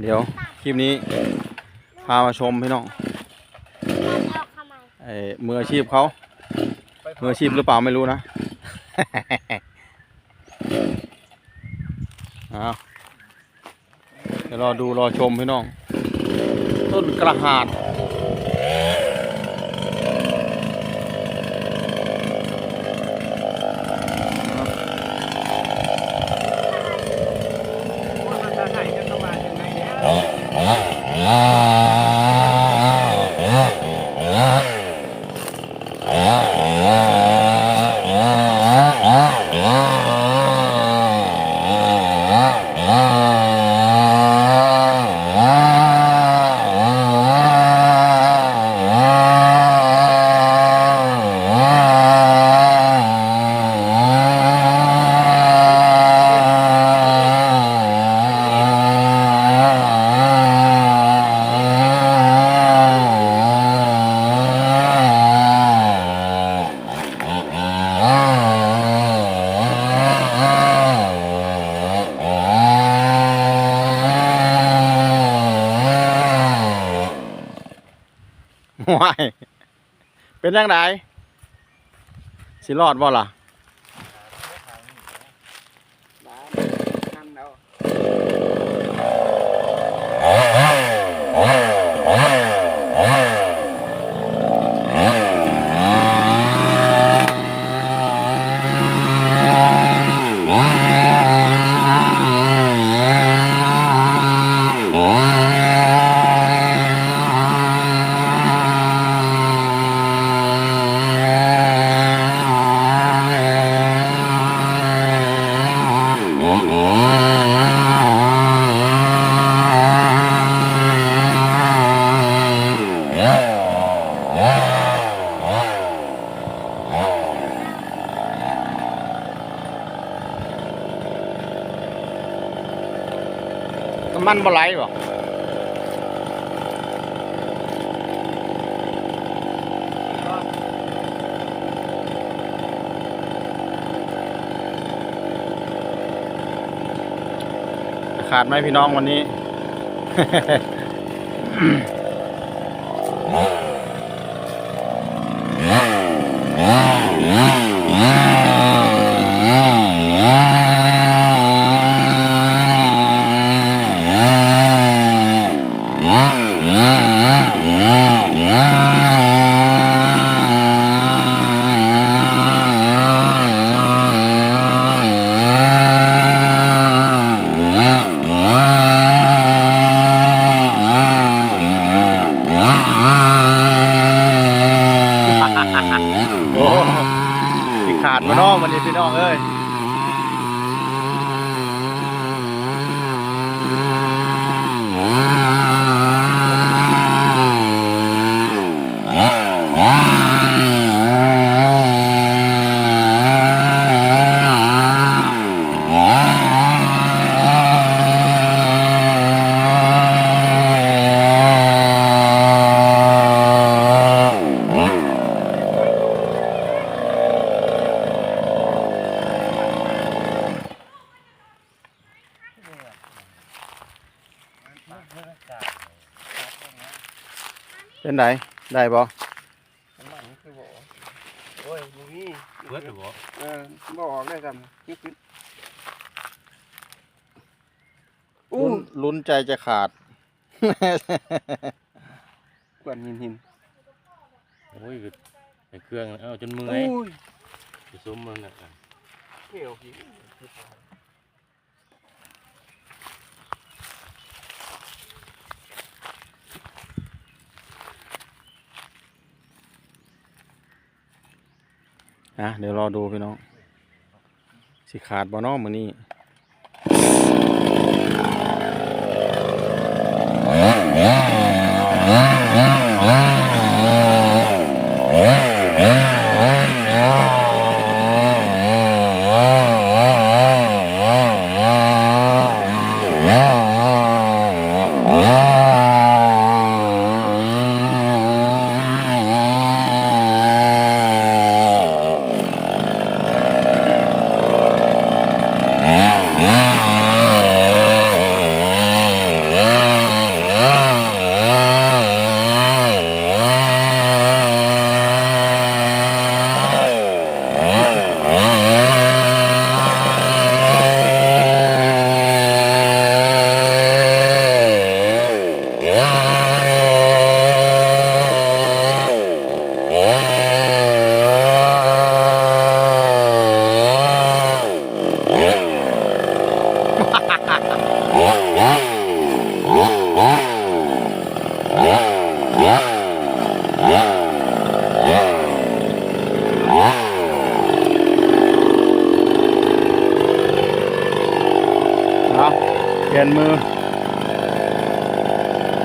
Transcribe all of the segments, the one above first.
เดี๋ยวคลิปนี้พามาชมพี่น้องไอ้มืออาชีพเขามืออาชีพหรือเปล่าไม่รู้นะเอาเดี๋ยวรอดูรอชมพี่น้อง ต้นกระหาด Ah. ว้ายเป็นยังไงสิรอดบ่ล่ะ มันบ่ไหลบ่ขาดไหมพี่น้องวันนี้ โอ้สิ ขาดมาน้องวันนี้พี่น้องเอ้ย เป็นไดได้บ่โอ้ยบ่มีเบิดหรือบ่เออบ่ออกได้ซ้ำยึดอู้ลุ้นลุ้นใจจะขาด กวนหินหินโอ้ยไอ้เครื่องเอาจนเมื่อยอุ้ย ไปซุ้มมันน่ะเกี่ยวหิน นะเดี๋ยวรอดูพี่น้อง สิขาดบอน้องมือนี่ว้า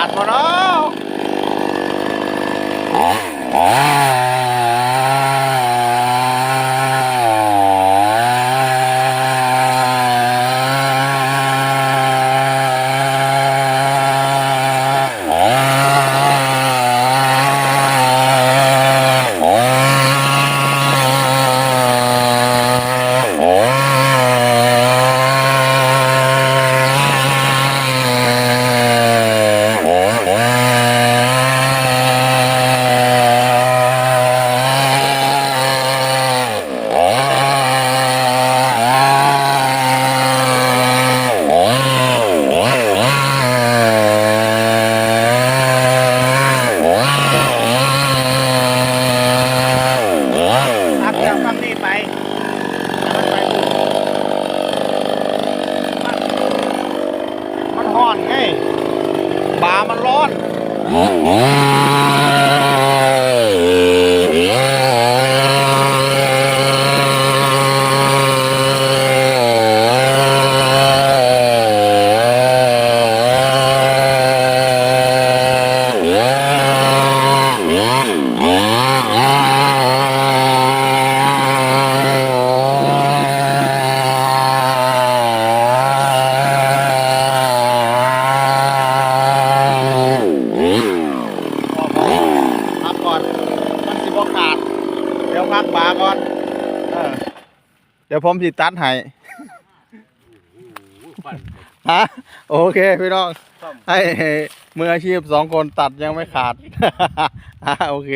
ขาดบ่เนาะอักจากฝั่งนี้ไปมันไปมันร้อนไงบามันร้อน พอพอพักก่อน มันสิ บ่ขาด เดี๋ยวพักบาก่อนเออเดี๋ยวผมสิตัดให้ปั่นฮะโอเคพี่น้องให้มืออาชีพสองคนตัดยังไม่ขาด อะโอเค